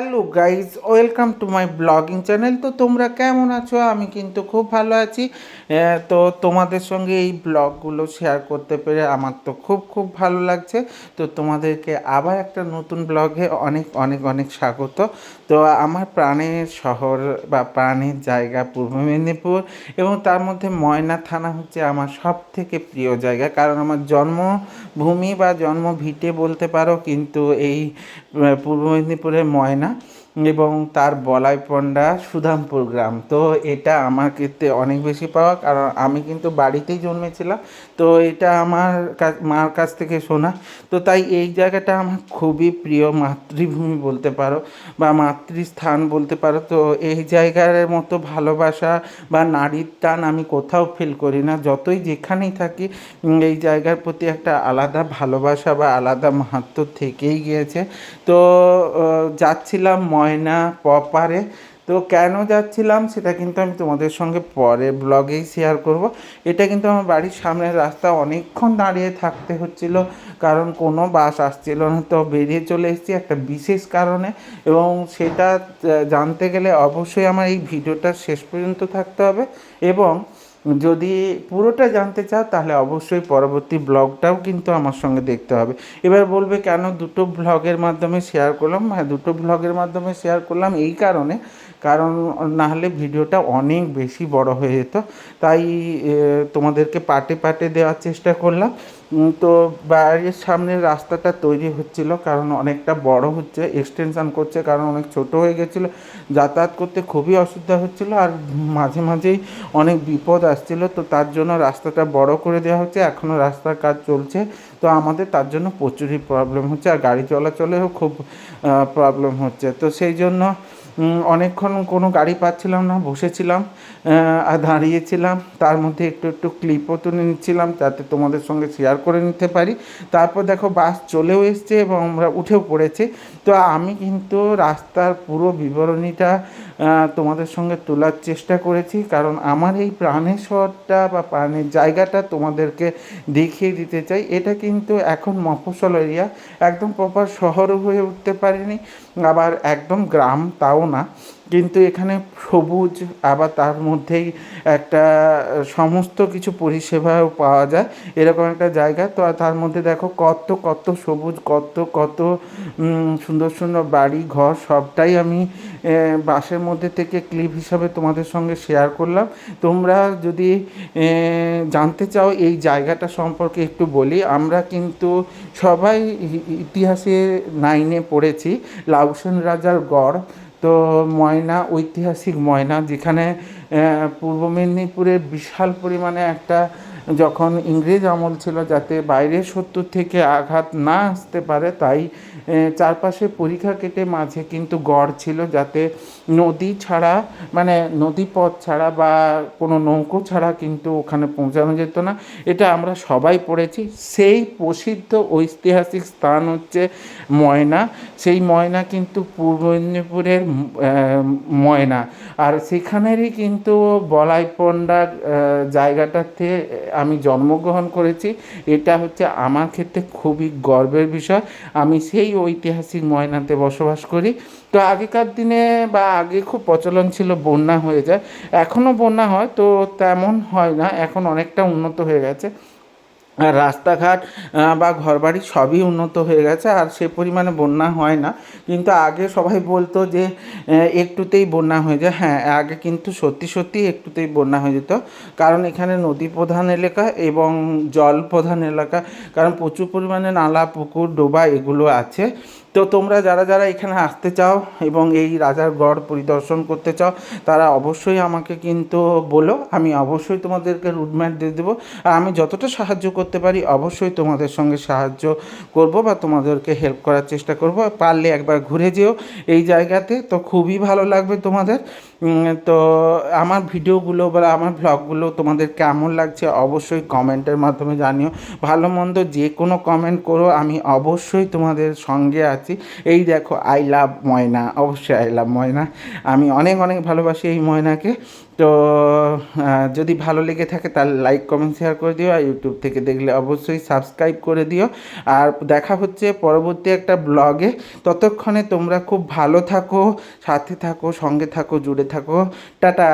Hello guys welcome to my blogging channel তো তোমরা কেমন আছো? আমি কিন্তু খুব ভালো আছি। তো তোমাদের সঙ্গে এই ব্লগগুলো শেয়ার করতে পেরে আমার তো খুব খুব ভালো লাগছে। তো তোমাদেরকে আবার একটা নতুন ব্লগে অনেক অনেক অনেক স্বাগত। তো আমার প্রাণের শহর বা প্রাণের জায়গা পূর্ব মেদিনীপুর এবং তার মধ্যে ময়না থানা হচ্ছে আমার সব থেকে প্রিয় জায়গা। কারণ আমার জন্মভূমি বা জন্ম ভিটে বলতে পারো, কিন্তু এই পূর্ব মেদিনীপুরের ময়না né? এবং তার বলাই বলাইপন্ডা সুধামপুর গ্রাম। তো এটা আমার ক্ষেত্রে অনেক বেশি পাওয়া কারণ আমি কিন্তু বাড়িতেই জন্মেছিলাম। তো এটা আমার মার কাছ থেকে শোনা। তো তাই এই জায়গাটা আমার খুবই প্রিয় মাতৃভূমি বলতে পারো বা মাতৃস্থান বলতে পারো। তো এই জায়গার মতো ভালোবাসা বা নারীর টান আমি কোথাও ফিল করি না। যতই যেখানেই থাকি এই জায়গার প্রতি একটা আলাদা ভালোবাসা বা আলাদা মাহাত্ম থেকেই গিয়েছে। তো আহ, যাচ্ছিলাম ময়না পপারে। তো কেন যাচ্ছিলাম সেটা কিন্তু আমি তোমাদের সঙ্গে পরে ব্লগেই শেয়ার করব। এটা কিন্তু আমার বাড়ির সামনের রাস্তা অনেকক্ষণ দাঁড়িয়ে থাকতে হচ্ছিল, কারণ কোনো বাস আসছিল না। তো বেরিয়ে চলে এসেছি একটা বিশেষ কারণে এবং সেটা জানতে গেলে অবশ্যই আমার এই ভিডিওটা শেষ পর্যন্ত থাকতে হবে এবং যদি পুরোটা জানতে চাও, তাহলে অবশ্যই পরবর্তী ব্লগটাও কিন্তু আমার সঙ্গে দেখতে হবে। এবার বলবে কেন দুটো ব্লগের মাধ্যমে শেয়ার করলাম? হ্যাঁ দুটো ব্লগের মাধ্যমে শেয়ার করলাম এই কারণে। কারণ না হলে ভিডিওটা অনেক বেশি বড় হয়ে যেত। তাই তোমাদেরকে পাটে পাটে দেওয়ার চেষ্টা করলাম। তো বাড়ির সামনে রাস্তাটা তৈরি হচ্ছিল, কারণ অনেকটা বড় হচ্ছে এক্সটেনশন করছে, কারণ অনেক ছোট হয়ে গেছিল, যাতায়াত করতে খুবই অসুবিধা হচ্ছিল, আর মাঝে মাঝেই অনেক বিপদ আসছিল, তো তার জন্য রাস্তাটা বড় করে দেওয়া হচ্ছে এখনও রাস্তার কাজ চলছে, তো আমাদের তার জন্য প্রচুরই প্রবলেম হচ্ছে, আর গাড়ি চলাচলেও খুব প্রবলেম হচ্ছে, তো সেই জন্য অনেকক্ষণ কোনো গাড়ি পাচ্ছিলাম না, বসেছিলাম আর দাঁড়িয়েছিলাম। তার মধ্যে একটু একটু ক্লিপও তুলে নিচ্ছিলাম, যাতে তোমাদের সঙ্গে শেয়ার করে নিতে পারি। তারপর দেখো বাস চলেও এসছে এবং আমরা উঠেও পড়েছি। তো আমি কিন্তু রাস্তার পুরো বিবরণীটা তোমাদের সঙ্গে তোলার চেষ্টা করেছি। কারণ আমার এই প্রাণের শহরটা বা প্রাণের জায়গাটা তোমাদেরকে দেখিয়ে দিতে চাই। এটা কিন্তু এখন মফসল এরিয়া একদম প্রপার শহরও হয়ে উঠতে পারেনি। আবার একদম গ্রাম, তাও না কিন্তু এখানে সবুজ আবার তার মধ্যেই একটা সমস্ত কিছু পরিষেবাও পাওয়া যায় এরকম একটা জায়গা। তো তার মধ্যে দেখো কত কত সবুজ, কত কত সুন্দর সুন্দর বাড়ি, ঘর, সবটাই আমি বাসের মধ্যে থেকে ক্লিপ হিসাবে তোমাদের সঙ্গে শেয়ার করলাম। তোমরা যদি জানতে চাও এই জায়গাটা সম্পর্কে একটু বলি, আমরা কিন্তু সবাই ইতিহাসে নাইনে পড়েছি, লাউসেন রাজার গড়। তো ময়না ঐতিহাসিক ময়না যেখানে পূর্ব মেদিনীপুরে বিশাল পরিমাণে একটা যখন ইংরেজ আমল ছিল যাতে বাইরের শত্রু থেকে আঘাত না আসতে পারে তাই চারপাশে পরীক্ষা কেটে মাঝে কিন্তু গড় ছিল যাতে নদী ছাড়া মানে নদী পথ ছাড়া বা কোনো নৌকো ছাড়া কিন্তু ওখানে পৌঁছানো যেত না। এটা আমরা সবাই পড়েছি। সেই প্রসিদ্ধ ঐতিহাসিক স্থান হচ্ছে ময়না। সেই ময়না কিন্তু পূর্ব মেদিনীপুরের ময়না। আর সেখানেরই কিন্তু বলাইপন্ডা আহ, জায়গাটাতে আমি জন্মগ্রহণ করেছি, এটা হচ্ছে আমার ক্ষেত্রে খুবই গর্বের বিষয়। আমি সেই ঐতিহাসিক ময়নাতে বসবাস করি। তো আগেকার দিনে বা আগে খুব প্রচলন ছিল বন্যা হয়ে যায়। এখনও বন্যা হয়, তো তেমন হয় না। এখন অনেকটা উন্নত হয়ে গেছে। আর রাস্তাঘাট বা ঘরবাড়ি সবই উন্নত হয়ে গেছে, আর সে পরিমাণে বন্যা হয় না। কিন্তু আগে সবাই বলতো যে একটুতেই বন্যা হয়ে যায়। হ্যাঁ আগে কিন্তু সত্যি সত্যি একটুতেই বন্যা হয়ে যেত। কারণ এখানে নদী প্রধান এলাকা এবং জল প্রধান এলাকা। কারণ প্রচুর পরিমাণে নালা, পুকুর, ডোবা এগুলো আছে। তো তোমরা যারা যারা এখানে আসতে চাও এবং এই রাজার গড় পরিদর্শন করতে চাও, তারা অবশ্যই আমাকে কিন্তু বলো। আমি অবশ্যই তোমাদেরকে রুট ম্যাপ দিয়ে দেবো। আর আমি যতটা সাহায্য করতে পারি, অবশ্যই তোমাদের সঙ্গে সাহায্য করব বা তোমাদেরকে হেল্প করার চেষ্টা করব। পারলে একবার ঘুরে যেও এই জায়গাতে। তো খুবই ভালো লাগবে তোমাদের। তো আমার ভিডিওগুলো বা আমার ভ্লগগুলো তোমাদের কেমন লাগছে অবশ্যই কমেন্টের মাধ্যমে জানিও। ভালো মন্দ যে কোনো কমেন্ট করো, আমি অবশ্যই তোমাদের সঙ্গে আছি। দেখাচ্ছি এই দেখো আই লাভ ময়না, অবশ্যই আই লাভ ময়না। আমি অনেক অনেক ভালোবাসি এই ময়নাকে। তো যদি ভালো লেগে থাকে তাহলে লাইক কমেন্ট শেয়ার করে দিও আর ইউটিউব থেকে দেখলে অবশ্যই সাবস্ক্রাইব করে দিও। আর দেখা হচ্ছে পরবর্তী একটা ব্লগে ততক্ষণে তোমরা খুব ভালো থাকো, সাথে থাকো, সঙ্গে থাকো, জুড়ে থাকো। টাটা!